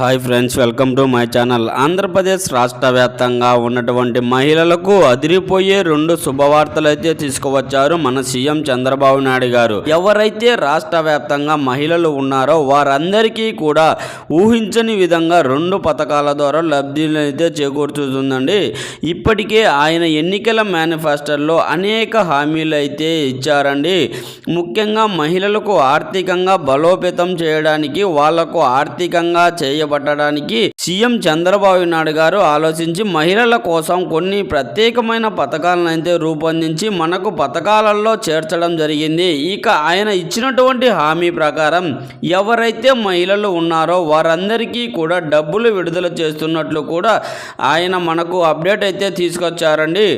Hi friends welcome to my channel. Andhra Pradesh రాష్ట్ర వ్యాప్తంగా ఉన్నటువంటి మహిళలకు అదిరిపోయే రెండు శుభవార్తలు అయితే తీసుకువచ్చారు మన సీఎం చంద్రబాబు నాయుడు గారు. ఎవరైతే రాష్ట్ర వ్యాప్తంగా మహిళలు ఉన్నారో వారందరికీ కూడా ఊహించని విధంగా రెండు పథకాల ద్వారా లబ్ధిని అయితే చేకూర్చుతుందండి. ఇప్పటికే ఆయన ఎన్నికల మేనిఫెస్టోలో అనేక హామీలు అయితే ఇచ్చారండి. ముఖ్యంగా మహిళలకు ఆర్థికంగా బలోపేతం చేయడానికి వాళ్ళకు ఆర్థికంగా చేయ చేపట్టడానికి సీఎం చంద్రబాబు నాయుడు గారు ఆలోచించి మహిళల కోసం కొన్ని ప్రత్యేకమైన పథకాలను అయితే రూపొందించి మనకు పథకాలలో చేర్చడం జరిగింది. ఇక ఆయన ఇచ్చినటువంటి హామీ ప్రకారం ఎవరైతే మహిళలు ఉన్నారో వారందరికీ కూడా డబ్బులు విడుదల చేస్తున్నట్లు కూడా ఆయన మనకు అప్డేట్ అయితే తీసుకొచ్చారండి.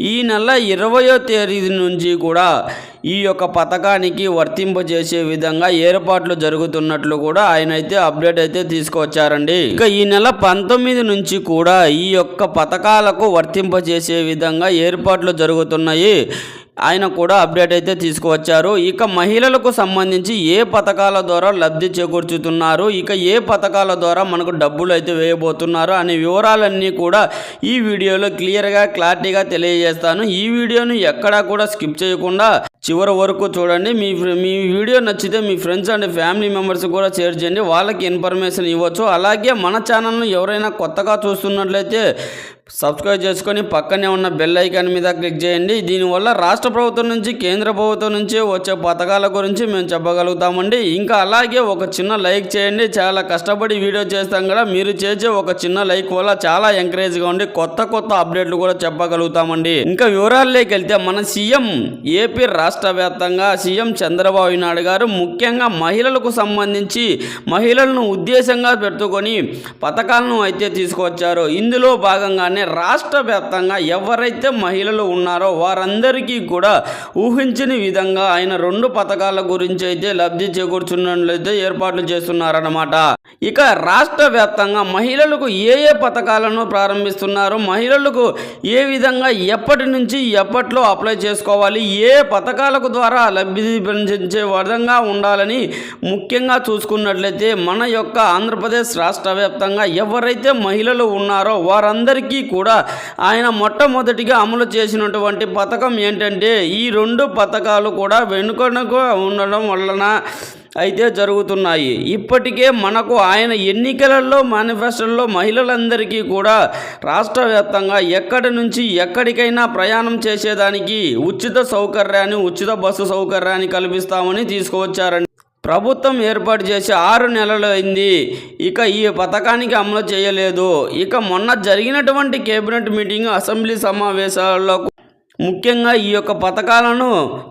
ఈ నెల ఇరవయో తేదీ నుంచి కూడా ఈ యొక్క పథకానికి వర్తింపజేసే విధంగా ఏర్పాట్లు జరుగుతున్నట్లు కూడా ఆయన అయితే అప్డేట్ అయితే తీసుకొచ్చారండి ఇక ఈ నెల పంతొమ్మిది నుంచి కూడా ఈ యొక్క పథకాలకు వర్తింపజేసే విధంగా ఏర్పాట్లు జరుగుతున్నాయి. ఆయన కూడా అప్డేట్ అయితే తీసుకువచ్చారు. ఇక మహిళలకు సంబంధించి ఏ పథకాల ద్వారా లబ్ధి చేకూర్చుతున్నారు? ఇక ఏ పథకాల ద్వారా మనకు డబ్బులు అయితే వేయబోతున్నారు? అనే వివరాలన్నీ కూడా ఈ వీడియోలో క్లియర్గా క్లారిటీగా తెలియజేస్తాను. ఈ వీడియోను ఎక్కడా కూడా స్కిప్ చేయకుండా చివరి వరకు చూడండి. మీ మీ వీడియో నచ్చితే మీ ఫ్రెండ్స్ అండ్ ఫ్యామిలీ మెంబర్స్ కూడా షేర్ చేయండి. వాళ్ళకి ఇన్ఫర్మేషన్ ఇవ్వచ్చు. అలాగే మన ఛానల్ను ఎవరైనా కొత్తగా చూస్తున్నట్లయితే సబ్స్క్రైబ్ చేసుకొని పక్కనే ఉన్న బెల్ ఐకాన్ మీద క్లిక్ చేయండి. దీనివల్ల రాష్ట్ర ప్రభుత్వం నుంచి కేంద్ర ప్రభుత్వం నుంచి వచ్చే పథకాల గురించి మేము చెప్పగలుగుతామండి. ఇంకా అలాగే ఒక చిన్న లైక్ చేయండి. చాలా కష్టపడి వీడియో చేస్తాం కదా. మీరు చేసే ఒక చిన్న లైక్ వల్ల చాలా ఎంకరేజ్గా ఉండి కొత్త కొత్త అప్డేట్లు కూడా చెప్పగలుగుతామండి. ఇంకా వివరాల్లోకి వెళ్తే మన సీఎం ఏపీ రాష్ట్ర వ్యాప్తంగా సీఎం చంద్రబాబు నాయుడు గారు ముఖ్యంగా మహిళలకు సంబంధించి మహిళలను ఉద్దేశంగా పెట్టుకొని పథకాలను అయితే తీసుకొచ్చారు ఇందులో భాగంగానే రాష్ట్ర వ్యాప్తంగా ఎవరైతే మహిళలు ఉన్నారో వారందరికీ కూడా ఊహించని విధంగా ఆయన రెండు పథకాల గురించి అయితే లబ్ధి చేకూర్చున్నట్లయితే ఏర్పాట్లు చేస్తున్నారన్నమాట. ఇక రాష్ట్ర వ్యాప్తంగా మహిళలకు ఏ ఏ పథకాలను ప్రారంభిస్తున్నారు మహిళలకు ఏ విధంగా ఎప్పటి నుంచి ఎప్పట్లో అప్లై చేసుకోవాలి ఏ పథకాలకు ద్వారా లబ్ధి పెంచే విధంగా ఉండాలని ముఖ్యంగా చూసుకున్నట్లయితే మన యొక్క ఆంధ్రప్రదేశ్ రాష్ట్ర వ్యాప్తంగా ఎవరైతే మహిళలు ఉన్నారో వారందరికీ కూడా ఆయన మొట్టమొదటిగా అమలు చేసినటువంటి పథకం ఏంటంటే ఈ రెండు పథకాలు కూడా వెనుకనకు ఉండడం వలన అయితే జరుగుతున్నాయి. ఇప్పటికే మనకు ఆయన ఎన్నికలలో మేనిఫెస్టోల్లో మహిళలందరికీ కూడా రాష్ట్ర వ్యాప్తంగా ఎక్కడి నుంచి ఎక్కడికైనా ప్రయాణం చేసేదానికి ఉచిత సౌకర్యాన్ని ఉచిత బస్సు సౌకర్యాన్ని కల్పిస్తామని తీసుకువచ్చారండి. ప్రభుత్వం ఏర్పాటు చేసి ఆరు నెలలు అయింది. ఇక ఈ పథకానికి అమలు చేయలేదు. ఇక మొన్న జరిగినటువంటి కేబినెట్ మీటింగ్ అసెంబ్లీ సమావేశాల్లో ముఖ్యంగా ఈ యొక్క పథకాలను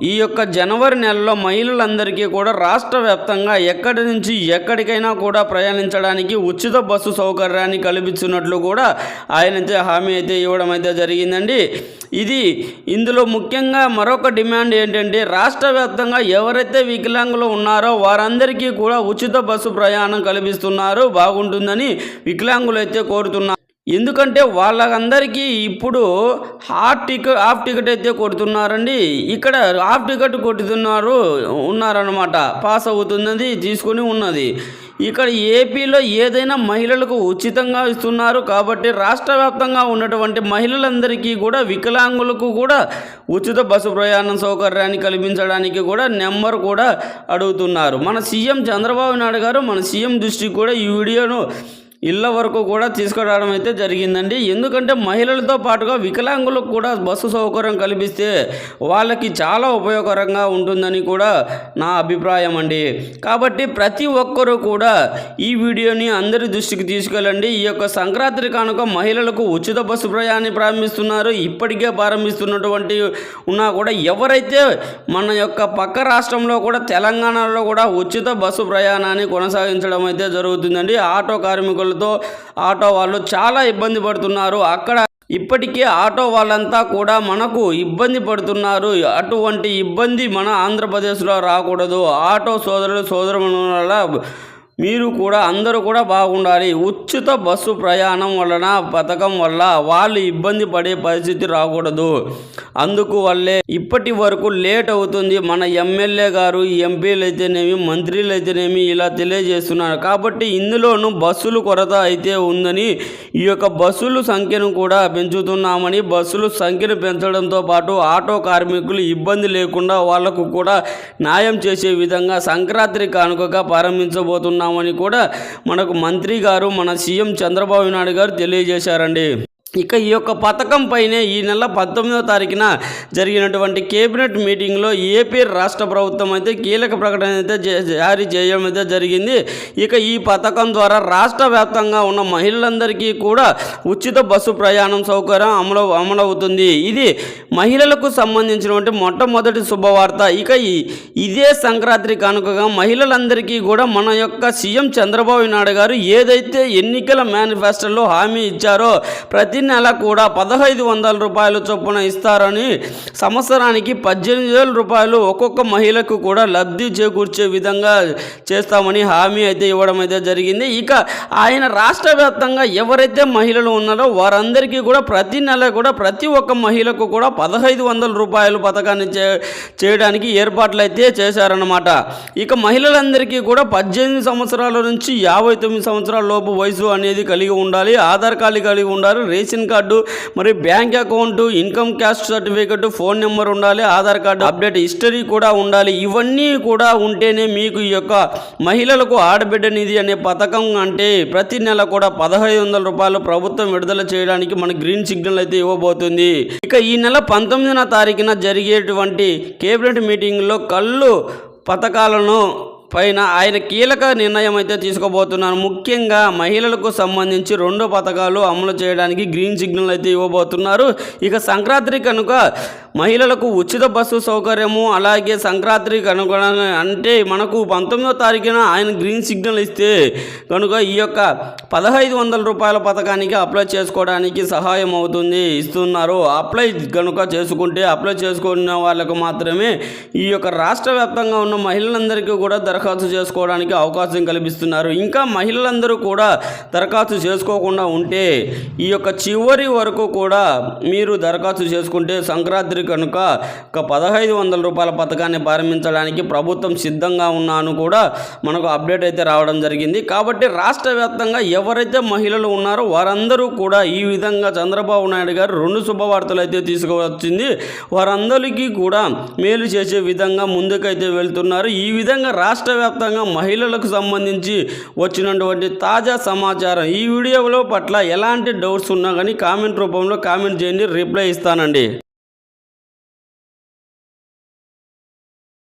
ఈ యొక్క జనవరి నెలలో మహిళలందరికీ కూడా రాష్ట్ర వ్యాప్తంగా ఎక్కడి నుంచి ఎక్కడికైనా కూడా ప్రయాణించడానికి ఉచిత బస్సు సౌకర్యాన్ని కల్పించినట్లు కూడా ఆయన అయితే హామీ అయితే ఇవ్వడం అయితే జరిగిందండి. ఇది ఇందులో ముఖ్యంగా మరొక డిమాండ్ ఏంటంటే రాష్ట్ర వ్యాప్తంగా ఎవరైతే వికలాంగులు ఉన్నారో వారందరికీ కూడా ఉచిత బస్సు ప్రయాణం కల్పిస్తున్నారు బాగుంటుందని వికలాంగులు అయితే కోరుతున్నారు. ఎందుకంటే వాళ్ళందరికీ ఇప్పుడు హాఫ్ టికెట్ హాఫ్ టికెట్ అయితే కొడుతున్నారండి. ఇక్కడ హాఫ్ టికెట్ కొడుతున్నారు ఉన్నారనమాట పాస్ అవుతున్నది తీసుకొని ఉన్నది. ఇక్కడ ఏపీలో ఏదైనా మహిళలకు ఉచితంగా ఇస్తున్నారు కాబట్టి రాష్ట్ర వ్యాప్తంగా ఉన్నటువంటి మహిళలందరికీ కూడా వికలాంగులకు కూడా ఉచిత బస్సు ప్రయాణం సౌకర్యాన్ని కల్పించడానికి కూడా నెంబర్ కూడా అడుగుతున్నారు. మన సీఎం చంద్రబాబు నాయుడు గారు మన సీఎం దృష్టికి కూడా ఈ వీడియోను ఇళ్ళ వరకు కూడా తీసుకురావడం అయితే జరిగిందండి. ఎందుకంటే మహిళలతో పాటుగా వికలాంగులకు కూడా బస్సు సౌకర్యం కల్పిస్తే వాళ్ళకి చాలా ఉపయోగకరంగా ఉంటుందని కూడా నా అభిప్రాయం అండి. కాబట్టి ప్రతి ఒక్కరూ కూడా ఈ వీడియోని అందరి దృష్టికి తీసుకెళ్ళండి. ఈ యొక్క సంక్రాంతి కానుక మహిళలకు ఉచిత బస్సు ప్రయాణాన్ని ప్రారంభిస్తున్నారు. ఇప్పటికే ప్రారంభిస్తున్నటువంటి ఉన్నా కూడా ఎవరైతే మన యొక్క పక్క రాష్ట్రంలో కూడా తెలంగాణలో కూడా ఉచిత బస్సు ప్రయాణాన్ని కొనసాగించడం అయితే జరుగుతుందండి. ఆటో కార్మికులు కార్మికులతో ఆటో వాళ్ళు చాలా ఇబ్బంది పడుతున్నారు. అక్కడ ఇప్పటికే ఆటో వాళ్ళంతా కూడా మనకు ఇబ్బంది పడుతున్నారు. అటువంటి ఇబ్బంది మన ఆంధ్రప్రదేశ్లో రాకూడదు. ఆటో సోదరులు సోదరుల మీరు కూడా అందరూ కూడా బాగుండాలి. ఉచిత బస్సు ప్రయాణం వలన పథకం వల్ల వాళ్ళు ఇబ్బంది పడే పరిస్థితి రాకూడదు. అందుకు వల్లే ఇప్పటి వరకు లేట్ అవుతుంది. మన ఎమ్మెల్యే గారు ఎంపీలు అయితేనేమి మంత్రులు అయితేనేమి ఇలా తెలియజేస్తున్నారు. కాబట్టి ఇందులోనూ బస్సులు కొరత అయితే ఉందని ఈ యొక్క బస్సుల సంఖ్యను కూడా పెంచుతున్నామని బస్సుల సంఖ్యను పెంచడంతో పాటు ఆటో కార్మికులు ఇబ్బంది లేకుండా వాళ్ళకు కూడా న్యాయం చేసే విధంగా సంక్రాంతి కానుకగా చేస్తున్నామని కూడా మనకు మంత్రి గారు మన సీఎం చంద్రబాబు నాయుడు గారు తెలియజేశారండి. ఇక ఈ యొక్క పథకం పైనే ఈ నెల పంతొమ్మిదవ తారీఖున జరిగినటువంటి కేబినెట్ మీటింగ్లో ఏపీ రాష్ట్ర ప్రభుత్వం అయితే కీలక ప్రకటన అయితే జారీ చేయడం అయితే జరిగింది. ఇక ఈ పథకం ద్వారా రాష్ట్ర వ్యాప్తంగా ఉన్న మహిళలందరికీ కూడా ఉచిత బస్సు ప్రయాణం సౌకర్యం అమలు అమలవుతుంది. ఇది మహిళలకు సంబంధించినటువంటి మొట్టమొదటి శుభవార్త. ఇక ఈ ఇదే సంక్రాంతి కానుకగా మహిళలందరికీ కూడా మన యొక్క సీఎం చంద్రబాబు నాయుడు గారు ఏదైతే ఎన్నికల మేనిఫెస్టోలో హామీ ఇచ్చారో ప్రతి ప్రతి నెల కూడా పదహైదు వందల రూపాయలు చొప్పున ఇస్తారని సంవత్సరానికి పద్దెనిమిది వేల రూపాయలు ఒక్కొక్క మహిళకు కూడా లబ్ధి చేకూర్చే విధంగా చేస్తామని హామీ అయితే ఇవ్వడం అయితే జరిగింది. ఇక ఆయన రాష్ట్ర వ్యాప్తంగా ఎవరైతే మహిళలు ఉన్నారో వారందరికీ కూడా ప్రతి నెల కూడా ప్రతి ఒక్క మహిళకు కూడా పదహైదు వందల రూపాయలు పథకాన్ని చే చేయడానికి ఏర్పాట్లు అయితే చేశారన్నమాట. ఇక మహిళలందరికీ కూడా పద్దెనిమిది సంవత్సరాల నుంచి యాభై తొమ్మిది సంవత్సరాల లోపు వయసు అనేది కలిగి ఉండాలి. ఆధార్ కార్డు కలిగి ఉండాలి. రేషన్ కార్డు మరి bank account income caste certificate phone number ఉండాలి ఆధార్ కార్డు అప్డేట్ హిస్టరీ కూడా ఉండాలి. ఇవన్నీ కూడా ఉంటేనే మీకు ఈ యొక్క మహిళలకు ఆడబిడ్డ నిధి అనే పథకం అంటే ప్రతి నెల కూడా పదహైదు వందల రూపాయలు ప్రభుత్వం విడుదల చేయడానికి మన గ్రీన్ సిగ్నల్ అయితే ఇవ్వబోతుంది. ఇక ఈ నెల పంతొమ్మిదిన తారీఖున జరిగేటువంటి కేబినెట్ మీటింగ్లో కళ్ళు పథకాలను పైన ఆయన కీలక నిర్ణయం అయితే తీసుకోబోతున్నారు. ముఖ్యంగా మహిళలకు సంబంధించి రెండు పథకాలు అమలు చేయడానికి గ్రీన్ సిగ్నల్ అయితే ఇవ్వబోతున్నారు. ఇక సంక్రాంతి కనుక మహిళలకు ఉచిత బస్సు సౌకర్యము అలాగే సంక్రాంతి కనుక అంటే మనకు పంతొమ్మిదో తారీఖున ఆయన గ్రీన్ సిగ్నల్ ఇస్తే కనుక ఈ యొక్క పదహైదు వందల రూపాయల పథకానికి అప్లై చేసుకోవడానికి సహాయం అవుతుంది ఇస్తున్నారు. అప్లై కనుక చేసుకుంటే అప్లై చేసుకున్న వాళ్ళకు మాత్రమే ఈ యొక్క రాష్ట్ర వ్యాప్తంగా ఉన్న మహిళలందరికీ కూడా దరఖాస్తు చేసుకోవడానికి అవకాశం కల్పిస్తున్నారు. ఇంకా మహిళలందరూ కూడా దరఖాస్తు చేసుకోకుండా ఉంటే ఈ యొక్క చివరి వరకు కూడా మీరు దరఖాస్తు చేసుకుంటే సంక్రాంతి కనుక ఒక పదహైదు వందల రూపాయల పథకాన్ని ప్రారంభించడానికి ప్రభుత్వం సిద్ధంగా ఉన్నాను కూడా మనకు అప్డేట్ అయితే రావడం జరిగింది. కాబట్టి రాష్ట్ర వ్యాప్తంగా ఎవరైతే మహిళలు ఉన్నారో వారందరూ కూడా ఈ విధంగా చంద్రబాబు నాయుడు గారు రెండు శుభవార్తలు అయితే తీసుకువచ్చింది. వారందరికీ కూడా మేలు చేసే విధంగా ముందుకైతే వెళ్తున్నారు. ఈ విధంగా రాష్ట్ర రాష్ట్ర వ్యాప్తంగా మహిళలకు సంబంధించి వచ్చినటువంటి తాజా సమాచారం. ఈ వీడియోలో పట్ల ఎలాంటి డౌట్స్ ఉన్నా కానీ కామెంట్ రూపంలో కామెంట్ చేయండి రిప్లై ఇస్తానండి.